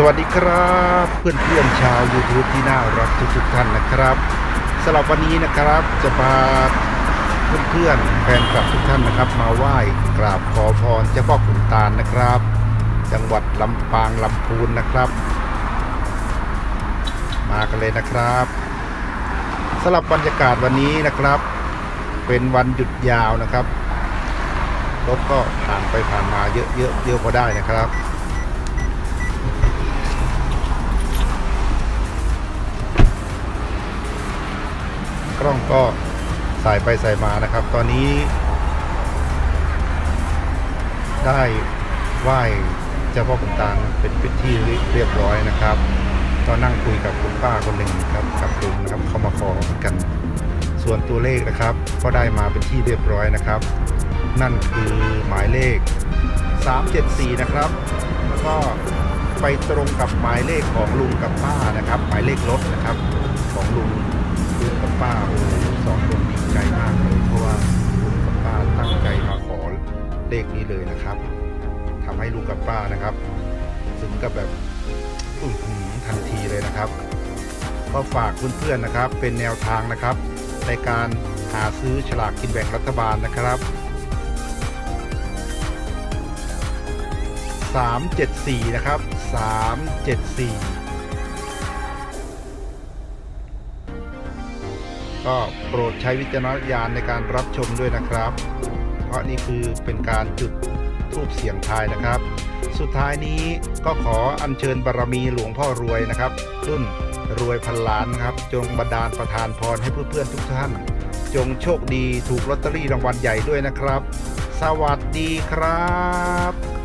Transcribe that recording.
สวัสดีครับเพื่อนเพื่อนๆชาว YouTube ที่น่ารักทุกๆท่านนะครับสำหรับวันนี้นะครับจะพาเพื่อนเพื่อนๆแฟนคลับทุกท่านนะครับ มาไหว้กราบขอพรเจ้าพ่อขุนตาลนะครับ จังหวัดลำปางลำพูนนะครับ มากันเลยนะครับสำหรับบรรยากาศวันนี้นะครับ เป็นวันหยุดยาวนะครับรถก็ผ่านไปผ่านมาเยอะเยอะเยอะพอได้นะครับ ก็สายไปสายมานะครับ ตอนนี้ ได้ไหว้เจ้าพ่อขุนตาลเป็นพิธีเรียบร้อยนะครับก็นั่งคุยกับคุณป้าคนหนึ่งครับกับลุงนะครับเขามาขอเหมือนกัน ส่วนตัวเลขนะครับ ก็ได้มาเป็นที่เรียบร้อยนะครับ นั่นคือหมายเลข 374 นะครับ แล้วก็ไปตรงกับหมายเลขของลุงกับป้านะครับ หมายเลขรถนะครับของลุง ลุงกับป้าสองคนดีใจมากเลย เพราะว่าลุงกับป้าตั้งใจมาขอเลขนี้เลยนะครับทำให้ลุงกับป้านะครับ ถึงกับแบบอื้อหือทันทีเลยนะครับ ก็ฝากเพื่อนๆนะครับ เป็นแนวทางนะครับ ในการหาซื้อฉลากกินแบ่งรัฐบาลนะครับ374 นะครับ 374 ก็โปรดใช้วิจารณญาณในการรับชมด้วยนะครับ เพราะนี่คือเป็นการจุดทูบเสียงทายนะครับ สุดท้ายนี้ก็ขออัญเชิญบารรมีหลวงพ่อรวยนะครับ รุ่นรวยพันล้านครับ จงบันดาลประทานพรให้เพื่อนๆทุกท่าน จงโชคดีถูกลอตเตอรี่รางวัลใหญ่ด้วยนะครับ สวัสดีครับ